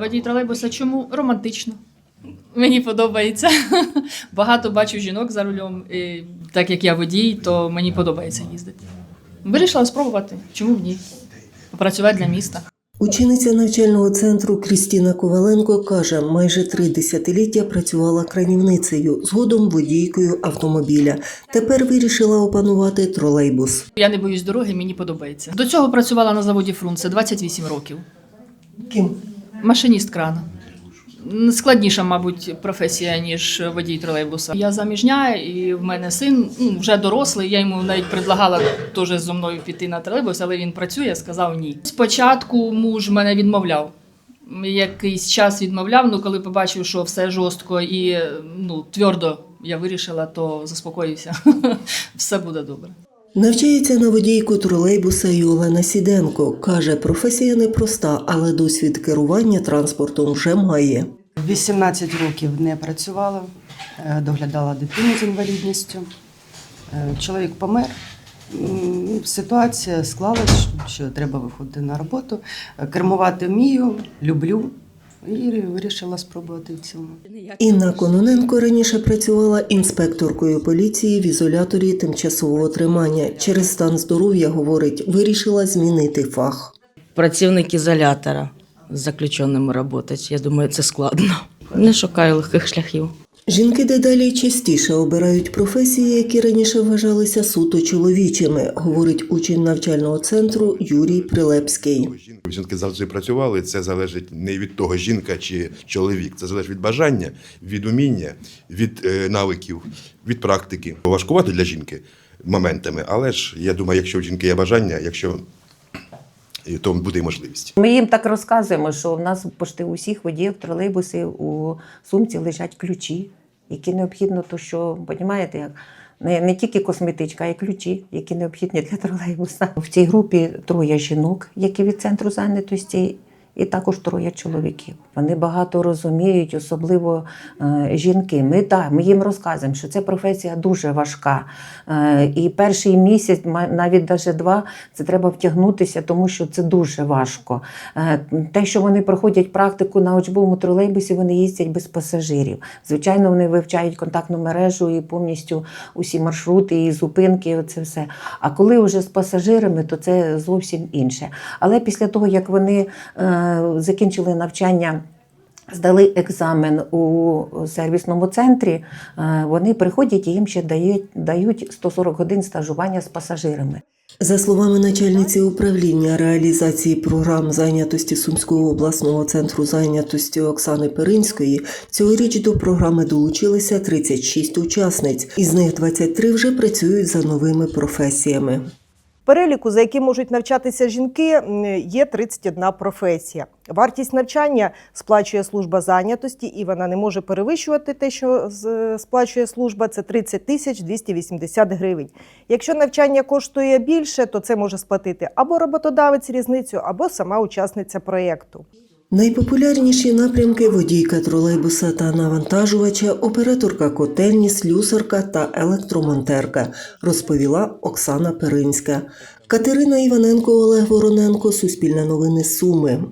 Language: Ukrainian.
Водій тролейбуса чому? Романтично. Мені подобається. Багато бачу жінок за рулем. І так як я водій, то мені подобається їздити. Вирішила спробувати. Чому б ні? Попрацювати для міста. Учениця навчального центру Крістіна Коваленко каже, майже три десятиліття працювала кранівницею, згодом водійкою автомобіля. Тепер вирішила опанувати тролейбус. Я не боюсь дороги, мені подобається. До цього працювала на заводі Фрунзе 28 років. Ким? Машиніст крана. Складніша, мабуть, професія, ніж водій тролейбуса. Я заміжня, і в мене син ну, вже дорослий. Я йому навіть предлагала теж зі мною піти на тролейбус, але він працює, сказав ні. Спочатку муж мене відмовляв. Якийсь час відмовляв, ну коли побачив, що все жорстко і ну, твердо я вирішила, то заспокоївся. все буде добре. Навчається на водійку тролейбуса і Олена Сіденко. Каже, професія непроста, але досвід керування транспортом вже має. 18 років не працювала, е, доглядала дитину з інвалідністю. Е, Чоловік помер. Ситуація склалась, що треба виходити на роботу. Е, Кермувати вмію, люблю і вирішила спробувати в цьому. Інна Кононенко раніше працювала інспекторкою поліції в ізоляторі тимчасового тримання. Через стан здоров'я, говорить, вирішила змінити фах. працівник ізолятора з заключеними працювати. Я думаю, це складно. Не шукаю легких шляхів. Жінки дедалі частіше обирають професії, які раніше вважалися суто чоловічими, говорить учень навчального центру Юрій Прилепський. Жінки завжди працювали. Це залежить не від того, жінка чи чоловік. Це залежить від бажання, від уміння, від е, навиків, від практики. Важкувати для жінки моментами, але ж я думаю, якщо у жінки є бажання, якщо то буде і можливість. Ми їм так розказуємо, що в нас почти у всіх водіїв тролейбусів у сумці лежать ключі, які необхідно, то що, понімаєте, як не, не тільки косметичка, а й ключі, які необхідні для тролейбуса. В цій групі троє жінок, які від центру зайнятості. І також троє чоловіків. Вони багато розуміють, особливо е, жінки. Ми так, ми їм розказуємо, що ця професія дуже важка. Е, і перший місяць, навіть навіть два, це треба втягнутися, тому що це дуже важко. Е, те, що вони проходять практику на учбовому тролейбусі, вони їздять без пасажирів. Звичайно, вони вивчають контактну мережу і повністю усі маршрути і зупинки. Це все. А коли вже з пасажирами, то це зовсім інше. Але після того, як вони е, закінчили навчання. Здали екзамен у сервісному центрі, е, вони приходять і їм ще дають, дають 140 годин стажування з пасажирами. За словами начальниці управління реалізації програм зайнятості Сумського обласного центру зайнятості Оксани Перинської, цьогоріч до програми долучилися 36 учасниць, із них 23 вже працюють за новими професіями. Переліку, за яким можуть навчатися жінки, є 31 професія. Вартість навчання сплачує служба зайнятості, і вона не може перевищувати те, що сплачує служба. Це 30 тисяч 280 гривень. Якщо навчання коштує більше, то це може сплатити або роботодавець різницю, або сама учасниця проєкту. Найпопулярніші напрямки водійка тролейбуса та навантажувача, операторка котельні, слюсарка та електромонтерка, розповіла Оксана Перинська. Катерина Іваненко, Олег Вороненко, Суспільне новини Суми.